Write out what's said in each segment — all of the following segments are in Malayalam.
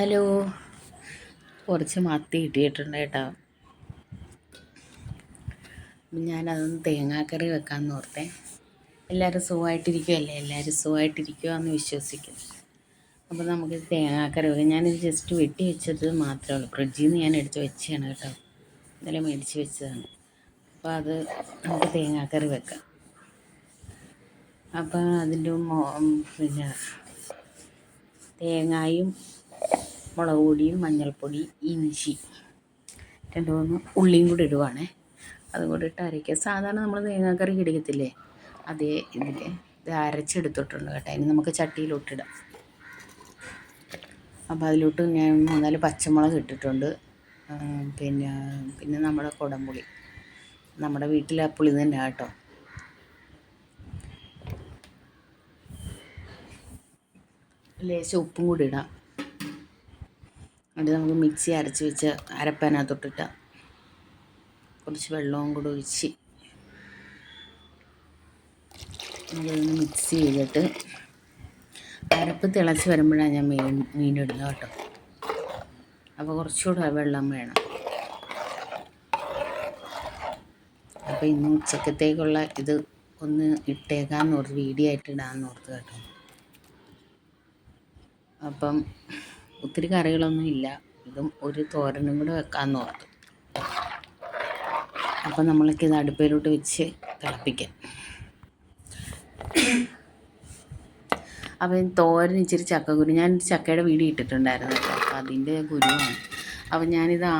ഹലോ. കുറച്ച് മത്തി കിട്ടിയിട്ടുണ്ട് കേട്ടോ. ഞാനതൊന്ന് തേങ്ങാക്കറി വെക്കാമെന്ന് ഓർത്തേ. എല്ലാവരും സുഖമായിട്ടിരിക്കുമല്ലേ എല്ലാവരും സുഖമായിട്ടിരിക്കുമെന്ന് വിശ്വസിക്കുന്നു. അപ്പോൾ നമുക്ക് തേങ്ങാക്കറി വെക്കാം. ഞാനിത് ജസ്റ്റ് വെട്ടി വെച്ചത് മാത്രമേ ഉള്ളൂ. ഫ്രിഡ്ജിൽ നിന്ന് ഞാൻ എടുത്ത് വെച്ചതാണ് കേട്ടോ. ഇന്നലെ മേടിച്ച് വെച്ചതാണ്. അപ്പോൾ അത് നമുക്ക് തേങ്ങാക്കറി വെക്കാം. അപ്പോൾ അതിന്റെ പിന്നെ തേങ്ങായും മുളക് പൊടിയും മഞ്ഞൾപ്പൊടി ഇഞ്ചി രണ്ട് മൂന്ന് ഉള്ളിയും കൂടി ഇടുവാണേ. അതും കൂടി ഇട്ട് അരയ്ക്കുക. സാധാരണ നമ്മൾ തേങ്ങാക്കറി ഇടിക്കത്തില്ലേ അതേ ഇതിൽ ഇത് അരച്ചെടുത്തിട്ടുണ്ട് കേട്ടോ. ഇനി നമുക്ക് ചട്ടിയിലോട്ടിടാം അപ്പോൾ അതിലോട്ട് ഞാൻ മൂന്നാൽ പച്ചമുളക് ഇട്ടിട്ടുണ്ട്. പിന്നെ പിന്നെ നമ്മുടെ കുടംപുളി. നമ്മുടെ വീട്ടിലെ പുളി തന്നെ കേട്ടോ. ലേശം ഉപ്പും കൂടി ഇടാം. എന്നിട്ട് നമുക്ക് മിക്സി അരച്ച് വെച്ച് അരപ്പനകത്തോട്ടിട്ട് കുറച്ച് വെള്ളവും കൂടെ ഒഴിച്ച് നമുക്കിതൊന്ന് മിക്സ് ചെയ്തിട്ട് അരപ്പ് തിളച്ച് വരുമ്പോഴാണ് ഞാൻ മീൻ മീനിടുന്നത് കേട്ടോ. അപ്പോൾ കുറച്ചുകൂടെ വെള്ളം വേണം. അപ്പോൾ ഇന്ന് ഉച്ചക്കത്തേക്കുള്ള ഇത് ഒന്ന് ഇട്ടേക്കാമെന്ന് ഓർത്ത് വീഡിയോ ആയിട്ട് ഇടാമെന്ന് ഓർത്ത് കേട്ടോ. അപ്പം ഒത്തിരി കറികളൊന്നും ഇല്ല. ഇതും ഒരു തോരനും കൂടെ വെക്കാമെന്ന് ഓർത്തു. അപ്പം നമ്മൾക്ക് ഇത് അടുപ്പയിലോട്ട് വെച്ച് തിളപ്പിക്കാം. അപ്പം തോരൻ ഇച്ചിരി ചക്ക കുരു ഞാൻ ചക്കയുടെ വീട് ഇട്ടിട്ടുണ്ടായിരുന്നു കേട്ടോ. അപ്പം അതിന്റെ ഗുരുവാണ് അപ്പം ഞാനിത് ആ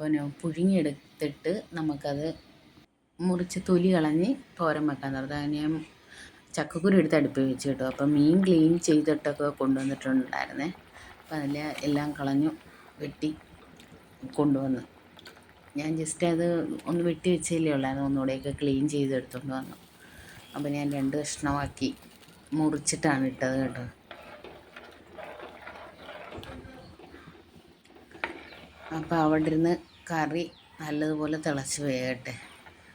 പിന്നെ പുഴുങ്ങിയെടുത്തിട്ട് നമുക്കത് മുറിച്ച് തൊലി കളഞ്ഞ് തോരൻ വെക്കാൻ തുടങ്ങി ഞാൻ ചക്കക്കുരു എടുത്ത് അടുപ്പിൽ വെച്ച് കേട്ടോ. അപ്പം മീൻ ക്ലീൻ ചെയ്തിട്ടൊക്കെ കൊണ്ടുവന്നിട്ടുണ്ടായിരുന്നേ. അപ്പം അതിൽ എല്ലാം കളഞ്ഞു വെട്ടി കൊണ്ടുവന്ന്. ഞാൻ ജസ്റ്റ് അത് ഒന്ന് വെട്ടി വെച്ചല്ലേ ഉള്ളായിരുന്നു. ഒന്നുകൂടെയൊക്കെ ക്ലീൻ ചെയ്തെടുത്തുകൊണ്ട് വന്നു. അപ്പോൾ ഞാൻ രണ്ട് കഷ്ണമാക്കി മുറിച്ചിട്ടാണ് ഇട്ടത് കേട്ടോ. അപ്പോൾ അവിടെ ഇരുന്ന് കറി നല്ലതുപോലെ തിളച്ച് വേകട്ടെ.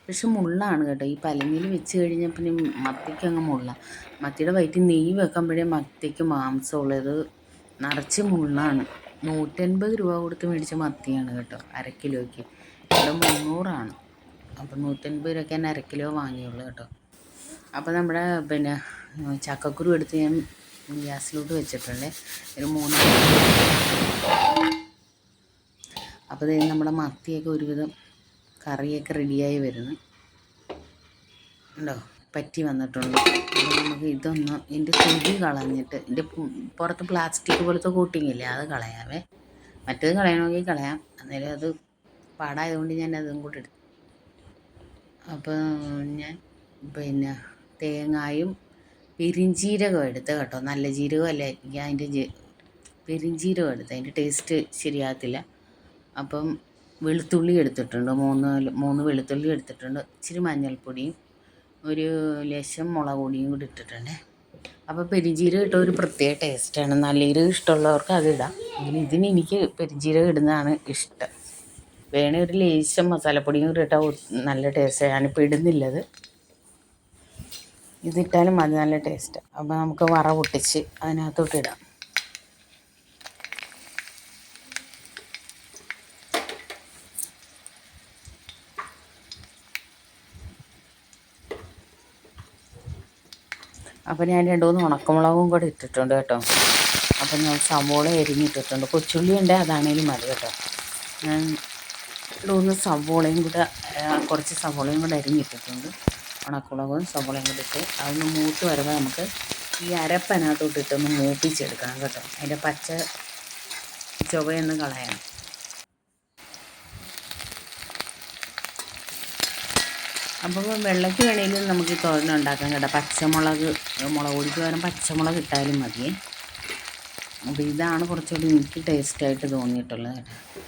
പക്ഷെ മുള്ളാണ് കേട്ടോ. ഈ പലങ്ങിൽ വെച്ച് കഴിഞ്ഞാൽ പിന്നെ മത്തിക്ക് അങ്ങ് മുള്ള. മത്തിയുടെ വയറ്റിൽ നെയ്യ് വെക്കുമ്പോഴേ മത്തിക്ക് മാംസമുള്ളത് നിറച്ച് മുള്ളാണ്. നൂറ്റൻപത് രൂപ കൊടുത്ത് മേടിച്ച മത്തിയാണ് കേട്ടോ അര കിലോയ്ക്ക്. ഇവിടെ മുന്നൂറാണ്. അപ്പം നൂറ്റൻപത് രൂപയ്ക്ക് തന്നെ അര കിലോ വാങ്ങിയുള്ളൂ കേട്ടോ. അപ്പോൾ നമ്മുടെ പിന്നെ ചക്കക്കുരു എടുത്ത് ഞാൻ ഗ്യാസിലോട്ട് വെച്ചിട്ടുണ്ട്. ഒരു മൂന്ന് അപ്പോൾ ഇത് നമ്മുടെ മത്തിയൊക്കെ ഒരുവിധം കറിയൊക്കെ റെഡിയായി വരുന്നു. ഉണ്ടോ? പറ്റി വന്നിട്ടുണ്ട്. നമുക്ക് ഇതൊന്ന് ഇതിന്റെ തൊലി കളഞ്ഞിട്ട് ഇതിന്റെ പുറത്ത് പ്ലാസ്റ്റിക് പോലത്തെ കോട്ടിങ് അത് കളയാവേ. മറ്റേത് കളയണമെങ്കിൽ കളയാം. അന്നേരം അത് പാടായതുകൊണ്ട് ഞാൻ അതും കൂടി എടുത്തു. അപ്പോൾ ഞാൻ പിന്നെ തേങ്ങായും പെരിഞ്ചീരകം എടുത്ത് കേട്ടോ. നല്ല ജീരകം അല്ല? എനിക്ക് അതിന്റെ പെരിഞ്ചീരകം എടുത്ത്. അതിന്റെ ടേസ്റ്റ് ശരിയാകത്തില്ല. അപ്പം വെളുത്തുള്ളി എടുത്തിട്ടുണ്ട്. മൂന്ന് മൂന്ന് വെളുത്തുള്ളി എടുത്തിട്ടുണ്ട്. ഇച്ചിരി മഞ്ഞൾപ്പൊടിയും ഒരു ലേശം മുളക് പൊടിയും കൂടി ഇട്ടിട്ടുണ്ട്. അപ്പോൾ പെരിഞ്ചീരകം ഇട്ട ഒരു പ്രത്യേക ടേസ്റ്റാണ് നല്ല ഇരു ഇഷ്ടമുള്ളവർക്ക് അത് ഇടാം. അങ്ങനെ ഇതിന് എനിക്ക് പെരിഞ്ചീരകം ഇടുന്നതാണ് ഇഷ്ടം. വേണേ ഒരു ലേശം മസാലപ്പൊടിയും കൂടി ഇട്ടാൽ നല്ല ടേസ്റ്റാണ് ഞാനിപ്പോൾ ഇടുന്നില്ലത്. ഇതിട്ടാലും മതി നല്ല ടേസ്റ്റ് അപ്പോൾ നമുക്ക് വറ പൊട്ടിച്ച് അതിനകത്തോട്ട് ഇടാം. അപ്പോൾ ഞാൻ രണ്ട് മൂന്ന് ഉണക്കമുളകും കൂടെ ഇട്ടിട്ടുണ്ട് കേട്ടോ. അപ്പം ഞാൻ സവോള എരിഞ്ഞിട്ടിട്ടുണ്ട്. കൊച്ചുള്ളി ഉണ്ട് അതാണേലും മതി കേട്ടോ. ഞാൻ മൂന്ന് സവോളയും കൂടെ കുറച്ച് സവോളയും കൂടെ അരിഞ്ഞിട്ടിട്ടുണ്ട്. ഉണക്കമുളകും സവോളയും കൂടെ ഇട്ട് അതൊന്ന് മൂത്ത് വരുമ്പോൾ നമുക്ക് ഈ അരപ്പനകത്തോട്ടിട്ടൊന്ന് മൂപ്പിച്ചെടുക്കണം കേട്ടോ. അതിന്റെ പച്ച ചുവയൊന്ന് കളയണം. അപ്പോൾ വെള്ളയ്ക്ക് വേണമെങ്കിലും നമുക്ക് തോരൻ ഉണ്ടാക്കാം കേട്ടോ. പച്ചമുളക് മുളക് പൊടിക്ക് പകരം പച്ചമുളക് ഇട്ടാലും മതിയേ അപ്പോൾ ഇതാണ് കുറച്ചുകൂടി എനിക്ക് ടേസ്റ്റായിട്ട് തോന്നിയിട്ടുള്ളത് കേട്ടോ.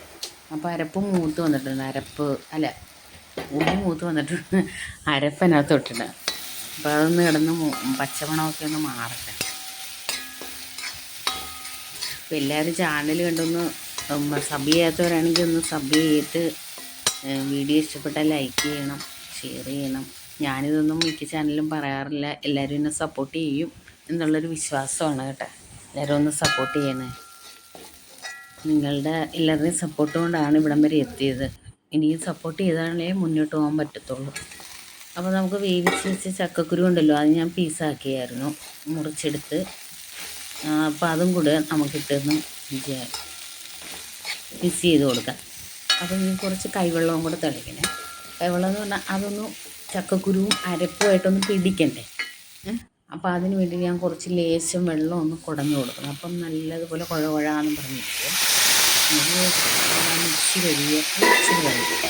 അപ്പോൾ അരപ്പ് മൂത്ത് വന്നിട്ടുണ്ട്. അരപ്പ് അല്ല ഉള്ളി മൂത്ത് വന്നിട്ടുണ്ട്. അരപ്പനകത്ത് ഇട്ടിട്ട്. അപ്പോൾ അതൊന്ന് കിടന്ന് പച്ചമണമൊക്കെ ഒന്ന് മാറട്ടെ. അപ്പോൾ എല്ലാവരും ചാനൽ കണ്ടൊന്ന് സബ് ചെയ്യാത്തവരാണെങ്കിൽ ഒന്ന് സബ് ചെയ്തിട്ട് വീഡിയോ ഇഷ്ടപ്പെട്ടാൽ ലൈക്ക് ചെയ്യണം. ഷെയർ ചെയ്യണം. ഞാനിതൊന്നും മിക്ക ചാനലും പറയാറില്ല. എല്ലാവരും എന്നെ സപ്പോർട്ട് ചെയ്യും എന്നുള്ളൊരു വിശ്വാസമാണ് കേട്ടോ. എല്ലാവരും ഒന്ന് സപ്പോർട്ട് ചെയ്യണേ. നിങ്ങളുടെ എല്ലാവരുടെയും സപ്പോർട്ട് കൊണ്ടാണ് ഇവിടം വരെ എത്തിയത്. ഇനിയും സപ്പോർട്ട് ചെയ്താലേ മുന്നോട്ട് പോകാൻ പറ്റത്തുള്ളൂ. അപ്പോൾ നമുക്ക് വേവിച്ച് വെച്ച ചക്കക്കുരു ഉണ്ടല്ലോ അത് ഞാൻ പീസാക്കിയായിരുന്നു മുറിച്ചെടുത്ത് അപ്പോൾ അതും കൂടെ നമുക്കിട്ടൊന്ന് മിക്സ് ചെയ്ത് കൊടുക്കാം. അപ്പോൾ ഇനി കുറച്ച് കൈവെള്ളവും കൂടെ തിളയ്ക്കണേ. കൈവെള്ളം എന്ന് പറഞ്ഞാൽ അതൊന്ന് ചക്കക്കുരുവും അരപ്പുമായിട്ടൊന്ന് പിടിക്കണ്ടേ? അപ്പോൾ അതിന് വേണ്ടി ഞാൻ കുറച്ച് ലേശം വെള്ളം ഒന്ന് കുടഞ്ഞു കൊടുക്കണം. അപ്പം നല്ലതുപോലെ കുഴ കുഴാന്ന് പറഞ്ഞിരിക്കുക മിക്സി കഴിയുക ഇച്ചിരി കഴിയുക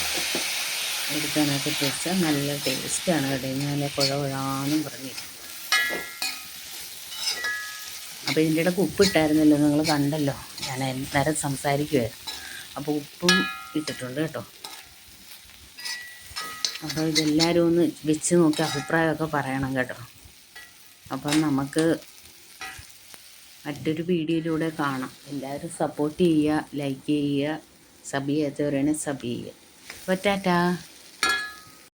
എടുക്കാനൊക്കെ വെച്ചാൽ നല്ല ടേസ്റ്റാണ് കേട്ടോ. നല്ല കുഴ കുഴാന്നും പറഞ്ഞിരിക്കും. അപ്പോൾ ഇതിന്റെ ഇടയ്ക്ക് ഉപ്പ് ഇട്ടായിരുന്നല്ലോ നിങ്ങൾ കണ്ടല്ലോ. ഞാൻ നേരം സംസാരിക്കുമായിരുന്നു അപ്പോൾ ഉപ്പും ഇട്ടിട്ടുണ്ട് കേട്ടോ. അപ്പോൾ ഇതെല്ലാവരും ഒന്ന് വെച്ച് നോക്കി അഭിപ്രായമൊക്കെ പറയണം കേട്ടോ. അപ്പം നമുക്ക് മറ്റൊരു വീഡിയോയിലൂടെ കാണാം. എല്ലാവരും സപ്പോർട്ട് ചെയ്യുക ലൈക്ക് ചെയ്യുക സബ് ചെയ്യാത്തവരാണെങ്കിൽ സബ് ചെയ്യുക. അപ്പോൾ ടാറ്റാ.